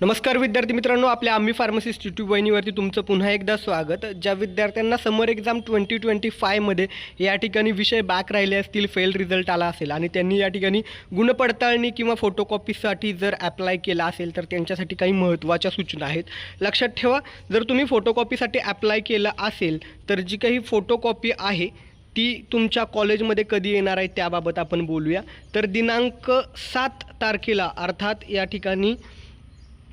नमस्कार विद्यार्थी मित्रांनो आपल्या आम्ही फार्मसिस्ट यूट्यूब वाहिनीवरती तुमचं पुन्हा एकदा स्वागत. ज्या विद्यार्थ्यांना समर एक्झाम ट्वेंटी ट्वेंटी फायमध्ये या ठिकाणी विषय बॅक राहिले असतील फेल रिझल्ट आला असेल आणि त्यांनी या ठिकाणी गुणपडताळणी किंवा फोटोकॉपीसाठी जर ॲप्लाय केला असेल तर त्यांच्यासाठी काही महत्त्वाच्या सूचना आहेत. लक्षात ठेवा जर तुम्ही फोटोकॉपीसाठी ॲप्लाय केलं असेल तर जी काही फोटोकॉपी आहे ती तुमच्या कॉलेजमध्ये कधी येणार आहे त्याबाबत आपण बोलूया. तर दिनांक सात तारखेला अर्थात या ठिकाणी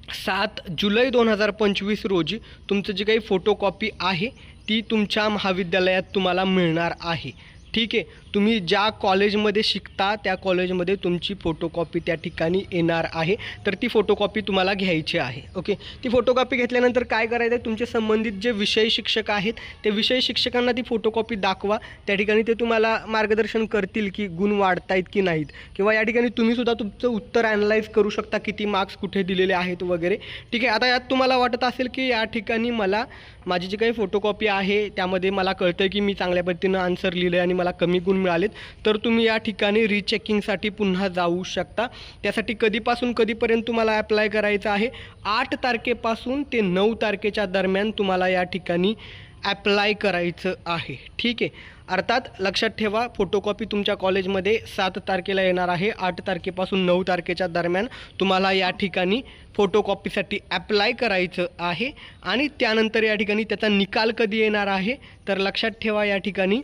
सात जुलै दोन हजार पंचवीस रोजी तुमचं जी काही फोटोकॉपी आहे ती तुमच्या महाविद्यालयात तुम्हाला मिळणार आहे. ठीक आहे. तुम्ही ज्या कॉलेजमध्ये शिकता त्या कॉलेजमध्ये तुमची फोटोकॉपी त्या ठिकाणी येणार आहे. तर ती फोटोकॉपी तुम्हाला घ्यायची आहे. ओके ती फोटोकॉपी घेतल्यानंतर काय करायचं आहे तुमचे संबंधित जे विषय शिक्षक आहेत ते विषय शिक्षकांना ती फोटोकॉपी दाखवा. त्या ठिकाणी ते तुम्हाला मार्गदर्शन करतील की गुण वाढतायत की नाहीत. किंवा या ठिकाणी तुम्हीसुद्धा तुमचं उत्तर ॲनलाईज करू शकता किती मार्क्स कुठे दिलेले आहेत वगैरे. ठीक आहे. आता यात तुम्हाला वाटत असेल की या ठिकाणी मला माझी जी काही फोटोकॉपी आहे त्यामध्ये मला कळतं की मी चांगल्या पद्धतीनं आन्सर लिहिलं आहे आणि तुम्हाला कमी गुण मिळालेत तर तुम्ही या ठिकाणी रिचेकिंगसाठी पुन्हा जाऊ शकता. त्यासाठी कधीपासून कधीपर्यंत तुम्हाला ॲप्लाय करायचं आहे? आठ तारखेपासून ते नऊ तारखेच्या दरम्यान तुम्हाला या ठिकाणी ॲप्लाय करायचं आहे. ठीक आहे? अर्थात लक्षात ठेवा फोटोकॉपी तुमच्या कॉलेजमध्ये सात तारखेला येणार आहे. आठ तारखेपासून नऊ तारखेच्या दरम्यान तुम्हाला या ठिकाणी फोटोकॉपीसाठी ॲप्लाय करायचं आहे. आणि त्यानंतर या ठिकाणी त्याचा निकाल कधी येणार आहे? तर लक्षात ठेवा या ठिकाणी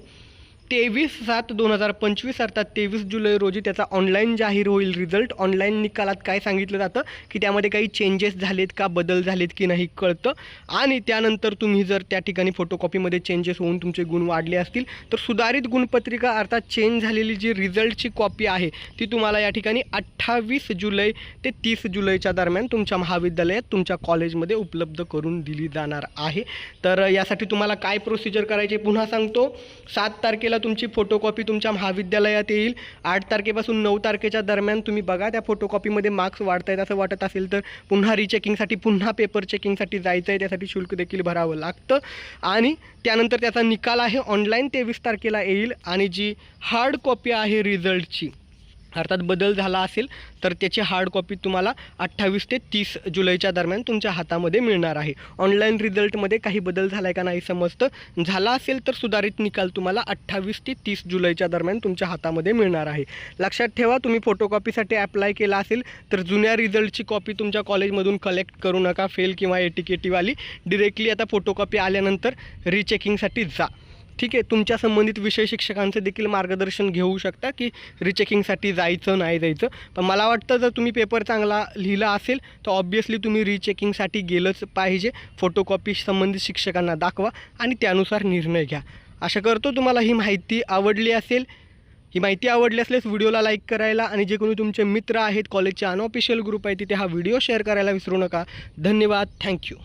तेवीस सात दोन हजार पंचवीस अर्थात तेवीस जुलै रोजी त्याचा ऑनलाईन जाहीर होईल रिझल्ट ऑनलाईन निकालात काय सांगितलं जातं? की त्यामध्ये काही चेंजेस झालेत का? बदल झालेत की नाही कळतं. आणि त्यानंतर तुम्ही जर त्या ठिकाणी फोटोकॉपीमध्ये चेंजेस होऊन तुमचे गुण वाढले असतील तर सुधारित गुणपत्रिका अर्थात चेंज झालेली जी रिझल्टची कॉपी आहे ती तुम्हाला या ठिकाणी अठ्ठावीस जुलै ते तीस जुलैच्या दरम्यान तुमच्या महाविद्यालयात तुमच्या कॉलेजमध्ये उपलब्ध करून दिली जाणार आहे. तर यासाठी तुम्हाला काय प्रोसिजर करायची पुन्हा सांगतो. सात तारखेला तुमची फोटोकॉपी तुमच्या महाविद्यालयात येईल. आठ तारखेपासून नऊ तारखेच्या दरम्यान तुम्ही बघा त्या फोटोकॉपीमध्ये मार्क्स वाढत आहेत असं वाटत असेल तर पुन्हा रिचेकिंगसाठी पुन्हा पेपर चेकिंगसाठी जायचं आहे त्यासाठी शुल्क देखील भरावं लागतं. आणि त्यानंतर त्याचा निकाल आहे ऑनलाईन तेवीस तारखेला येईल. आणि जी हार्ड कॉपी आहे रिझल्टची अर्थात बदल झाला असेल तर त्याची हार्ड कॉपी तुम्हाला अठ्ठावीस ते तीस जुलैच्या दरम्यान तुमच्या हातामध्ये मिळणार आहे. ऑनलाईन रिझल्टमध्ये काही बदल झाला आहे का नाही समजतं. झाला असेल तर सुधारित निकाल तुम्हाला अठ्ठावीस ते तीस जुलैच्या दरम्यान तुमच्या हातामध्ये मिळणार आहे. लक्षात ठेवा तुम्ही फोटोकॉपीसाठी अप्लाय केला असेल तर जुन्या रिझल्टची कॉपी तुमच्या कॉलेजमधून कलेक्ट करू नका फेल किंवा एटीकेटीवाली डिरेक्टली आता फोटोकॉपी आल्यानंतर रिचेकिंगसाठी जा. ठीक आहे तुमच्या संबंधित विषय शिक्षकांचं देखील मार्गदर्शन घेऊ शकता की रिचेकिंगसाठी जायचं नाही जायचं. पण मला वाटतं जर तुम्ही पेपर चांगला लिहिला असेल तर ऑब्वियसली तुम्ही रिचेकिंगसाठी गेलंच पाहिजे. फोटोकॉपी संबंधित शिक्षकांना दाखवा आणि त्यानुसार निर्णय घ्या. आशा करतो तुम्हाला ही माहिती आवडली असेल. ही माहिती आवडली असल्यास व्हिडिओला लाईक करायला आणि जे कोणी तुमचे मित्र आहेत कॉलेजचे अनऑफिशियल ग्रुप आहे तिथे हा व्हिडिओ शेअर करायला विसरू नका. धन्यवाद. थँक्यू